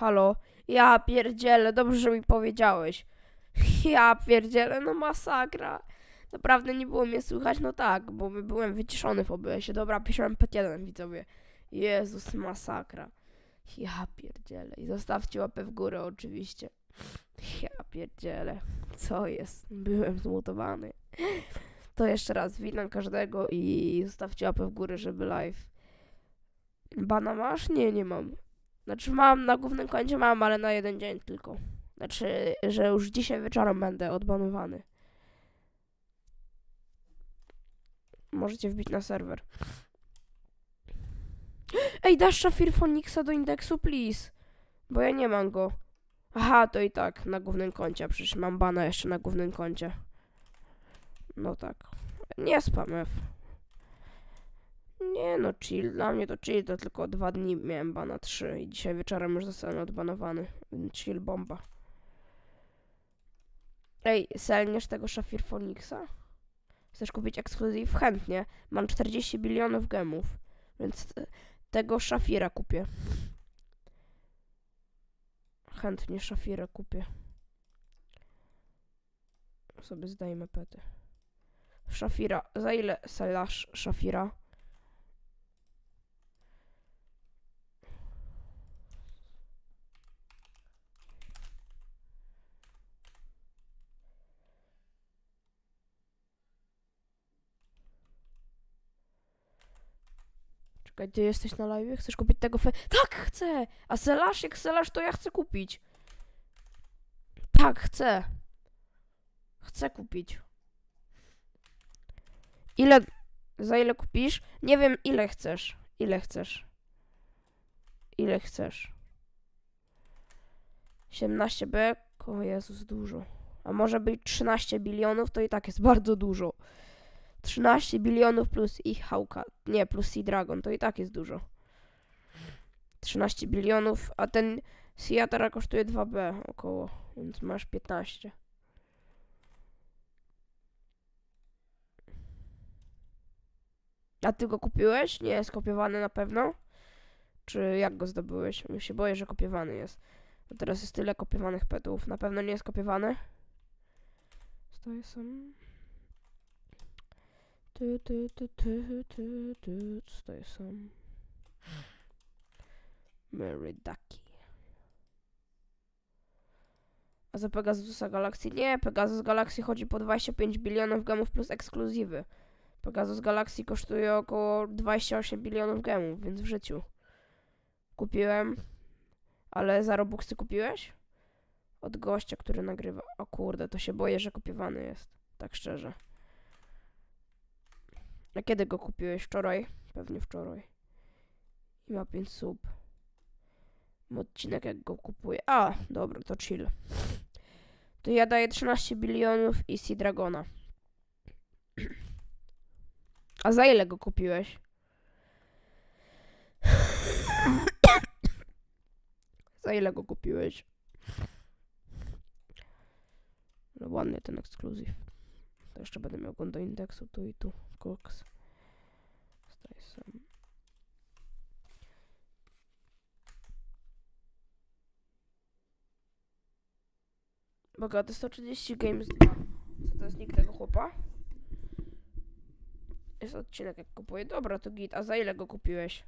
Halo? Ja pierdzielę, dobrze, że mi powiedziałeś. Ja pierdzielę, no masakra. Naprawdę nie było mnie słychać, no tak, bo by- byłem wyciszony w OBS-ie. Dobra, piszę P1, widzowie. Jezus, masakra. Ja pierdzielę. I zostawcie łapę w górę oczywiście. Ja pierdzielę. Co jest? Byłem zmutowany. To jeszcze raz witam każdego i zostawcie łapę w górę, żeby live. Bana masz? Nie, nie mam. Znaczy mam na głównym koncie mam, ale na jeden dzień tylko. Znaczy, że już dzisiaj wieczorem będę odbanowany. Możecie wbić na serwer. Ej, dasz Shafir Phonixa do indeksu, please. Bo ja nie mam go. Aha, to i tak, na głównym koncie. Przecież mam bana jeszcze na głównym koncie. No tak. Nie spam F. Nie no, chill. Dla mnie to chill, to tylko dwa dni miałem bana, trzy. I dzisiaj wieczorem już zostałem odbanowany. Chill bomba. Ej, selniesz tego Shafir Phonixa? Chcesz kupić ekskluzyw? Chętnie. Mam 40 bilionów gemów. Więc te- tego Shafira kupię. Chętnie Shafira kupię. Sobie zdajmy pety. Shafira. Za ile selasz Shafira? Czekaj, ty jesteś na live? Chcesz kupić tego fe... Tak, chcę! A selasz? Jak selasz, to ja chcę kupić. Tak, chcę. Chcę kupić. Ile... Za ile kupisz? Nie wiem, ile chcesz. Ile chcesz? Ile chcesz? 17b? O Jezus, dużo. A może być 13 bilionów, to i tak jest bardzo dużo. 13 bilionów plus ich hałka. Nie, plus Sea Dragon, to i tak jest dużo. 13 bilionów, a ten Seatara kosztuje 2B około, więc masz 15. A ty go kupiłeś? Nie jest kopiowany na pewno? Czy jak go zdobyłeś? Ja się boję, że kopiowany jest. Bo teraz jest tyle kopiowanych petów. Na pewno nie jest kopiowany? Stoję sam. Tu, tu, tu, tu, tu, tu. Stoję sam. Mary Ducky. A za Pegasusa Galaxy? Nie, Pegasus Galaxy chodzi po 25 bilionów gemów plus ekskluzywy. Pegasus Galaxy kosztuje około 28 bilionów gemów, więc w życiu. Kupiłem. Ale za Robuxy kupiłeś? Od gościa, który nagrywa. O kurde, to się boję, że kopiowany jest. Tak szczerze. A kiedy go kupiłeś? Wczoraj? Pewnie wczoraj. I ma 5 sub. Odcinek jak go kupuję. A, dobra, to chill. To ja daję 13 bilionów i Sea Dragona. A za ile go kupiłeś? za ile go kupiłeś? No ładny ten ekskluzyw. Jeszcze będę miał go do indeksu tu i tu. Koks. Staj sam. Bogaty 130 Games 2. Co to jest nick tego chłopa? Jest odcinek jak kupuję. Dobra, to git. A za ile go kupiłeś?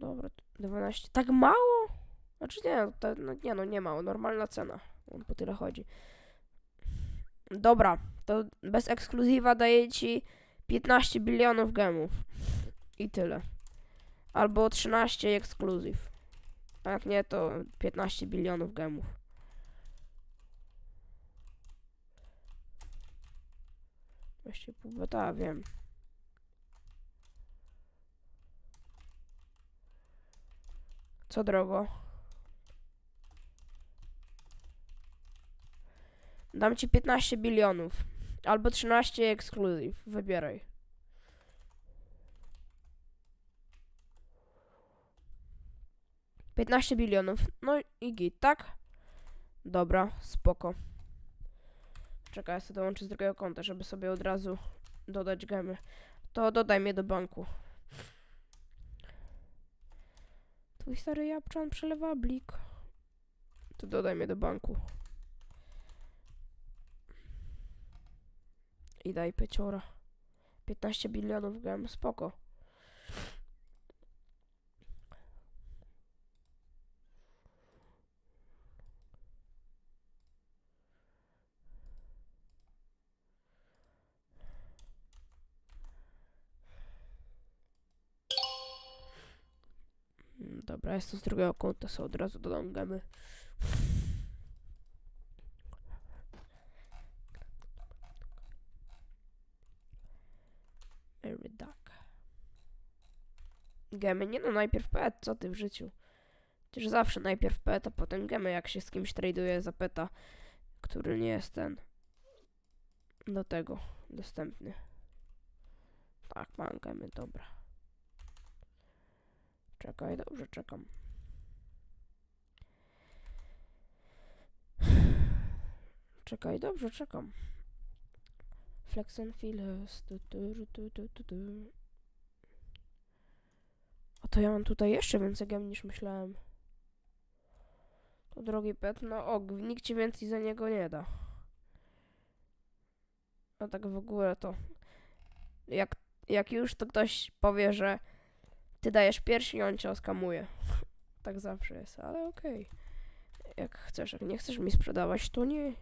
Dobra, to 12. Tak mało? Znaczy nie, to, no, nie no, nie mało. Normalna cena. On po tyle chodzi. Dobra, to bez ekskluzywa daję ci 15 bilionów gemów. I tyle. Albo 13 ekskluzyw. A jak nie, to 15 bilionów gemów. Właściwie pół wiem. Co drogo? Dam ci 15 bilionów. Albo 13 ekskluzyw. Wybieraj. Piętnaście bilionów. No i git, tak? Dobra, spoko. Czekaj, ja sobie dołączę z drugiego konta, żeby sobie od razu dodać gemy. To dodaj mnie do banku. Twój stary Japczan przelewa blik. To dodaj mnie do banku. I daj peciora. 15 bilionów gem, spoko. Mm, Dobra, jest to z drugiego konta, sobie od razu dodam gemy. Gemy, nie no, najpierw pet, co ty w życiu? Przecież zawsze najpierw pet, a potem gemy, jak się z kimś traduje za peta, który nie jest ten do tego dostępny. Tak, mam gemy, dobra. Czekaj, dobrze, czekam. Czekaj, dobrze, czekam. Flex and Feelers. Tu, tu, tu, tu, tu, tu. A to ja mam tutaj jeszcze więcej gem niż myślałem. To drogi pet, no og, nikt ci więcej za niego nie da. A tak w ogóle to. Jak, jak już to ktoś powie, że ty dajesz piersi, on cię oskamuje. tak zawsze jest, ale okej. Jak chcesz, jak nie chcesz mi sprzedawać, to nie.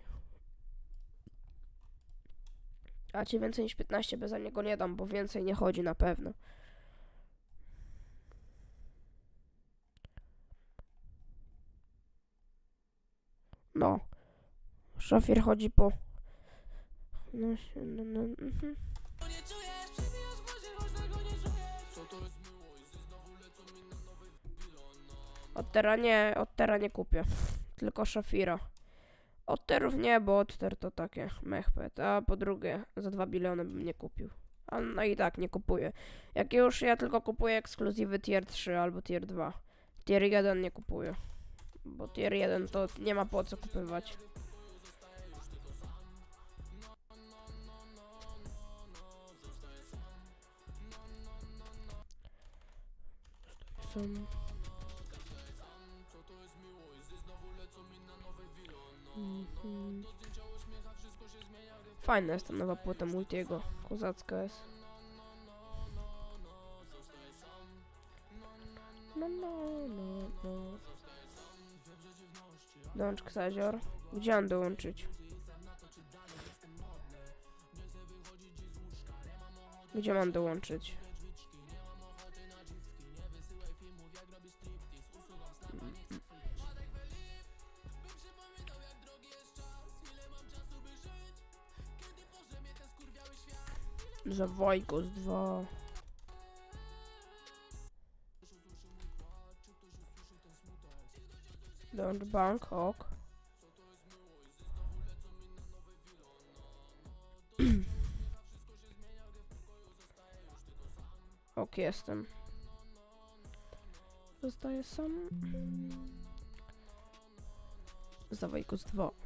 A ci więcej niż 15 bez za niego nie dam, bo więcej nie chodzi na pewno. No. Chodzi po. No, no, no, mhm. Od teraz nie, od teraz nie kupię. Tylko Szafira. Od terów nie, bo od ter to takie mechpet. A po drugie, za 2 biliony bym nie kupił. A no i tak nie kupuję. Jak już ja tylko kupuję ekskluzywy tier 3 albo tier 2. Tier 1 nie kupuję. Bo tier 1 to nie ma po co kupywać. Są... Mhm. Fajna jest ta nowa płyta Multiego. Kozacka jest. No, no, no, no. Dołącz Ksazior. Gdzie mam dołączyć? Gdzie mam dołączyć? Za Wojkos 2. Dołącz bank, ok. jestem. Zostaję sam. Za Wojkos 2.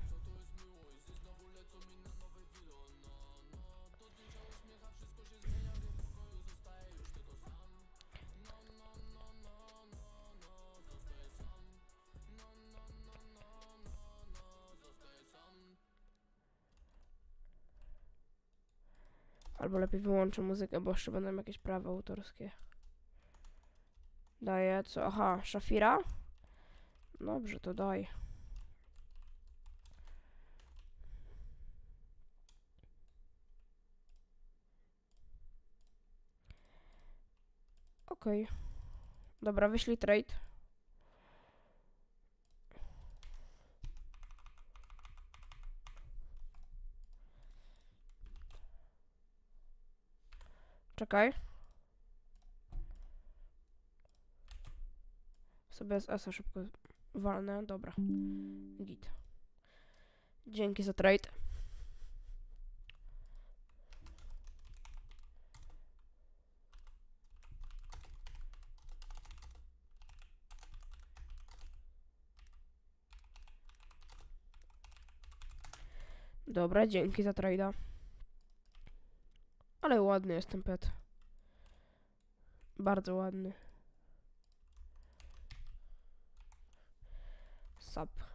Albo lepiej wyłączę muzykę, bo jeszcze będą jakieś prawa autorskie. Daję co? Aha, Szafira? Dobrze, to daj. Okej. Dobra, wyślij trade. Czekaj. Sobie z Esa szybko walnę. Dobra. Git. Dzięki za trade. Dobra, dzięki za trade'a. Ale ładny jest ten pet. Bardzo ładny. Sap.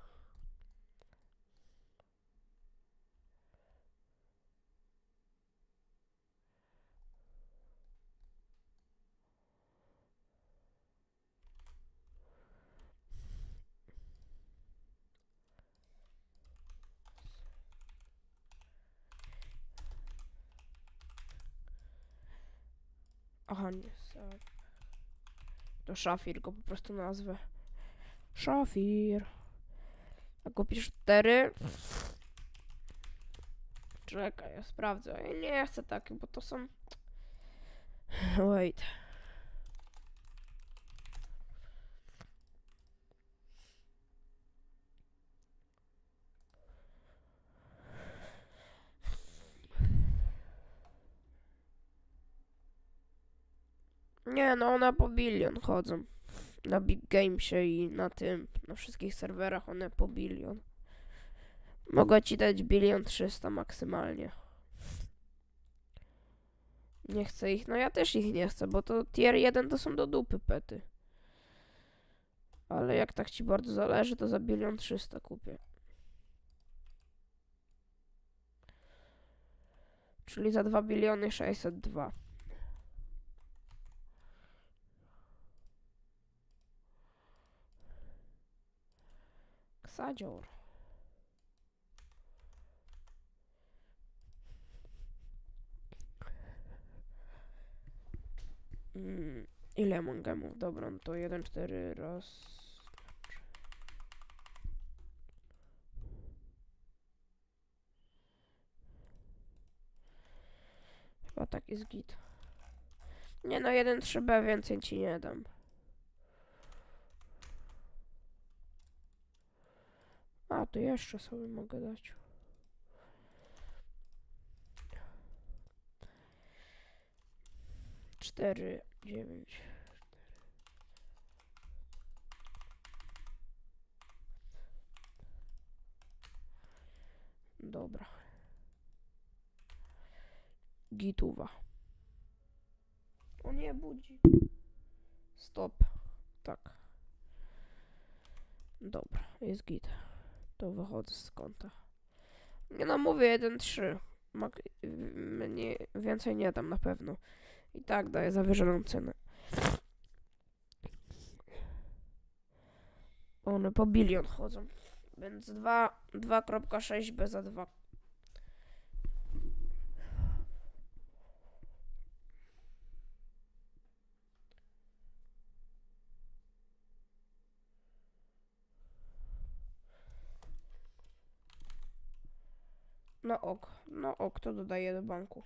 Aha, nie. To szafir, go po prostu nazwę. Szafir. A kupisz cztery? Czekaj, ja sprawdzę. Ja nie chcę takich, bo to są... Wait. Nie, no one po bilion chodzą. Na Big Gamesie i na tym, na wszystkich serwerach one po bilion. Mogę ci dać bilion trzysta maksymalnie. Nie chcę ich, no ja też ich nie chcę, bo to tier 1 to są do dupy pety. Ale jak tak ci bardzo zależy, to za bilion trzysta kupię. Czyli za 2 biliony 602. Ksadzior. Mm, ile mam gemów? Dobra, no to 1, 4, raz. Chyba tak jest git. Nie no, 1, 3B więcej ci nie dam. A, to jeszcze sobie mogę dać. Cztery, dziewięć. Dobra. Gituwa. O nie, budzi. Stop. Tak. Dobra, jest git. To wychodzę z konta. Nie no, mówię 1-3. Mak- y, nie, więcej nie dam na pewno. I tak daję zawyżoną cenę. One po bilion chodzą. Więc 2 2.6 B za 2. No ok, no ok, to dodaję do banku.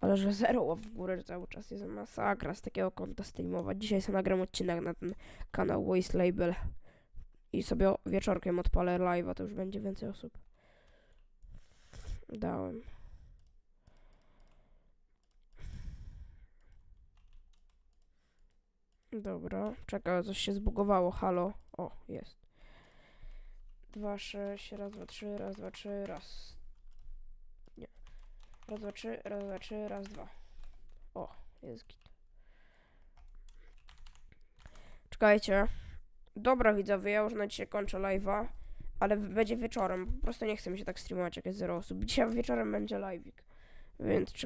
Ale że zero w górę cały czas jest masakra z takiego konta streamować. Dzisiaj sobie nagram odcinek na ten kanał Waste Label. I sobie wieczorkiem odpalę live'a, to już będzie więcej osób. Dałem. Dobra, czekaj, coś się zbugowało, halo. O, jest. Dwa, sześć, raz, dwa, trzy, raz, dwa, trzy, raz. Nie. Raz, dwa, trzy, raz, dwa, trzy, raz, dwa. O, jest git. Czekajcie. Dobra widzowie, ja już na dzisiaj kończę live'a, ale będzie wieczorem. Po prostu nie chcę mi się tak streamować, jak jest zero osób. Dzisiaj wieczorem będzie live'ik. Więc czekajcie.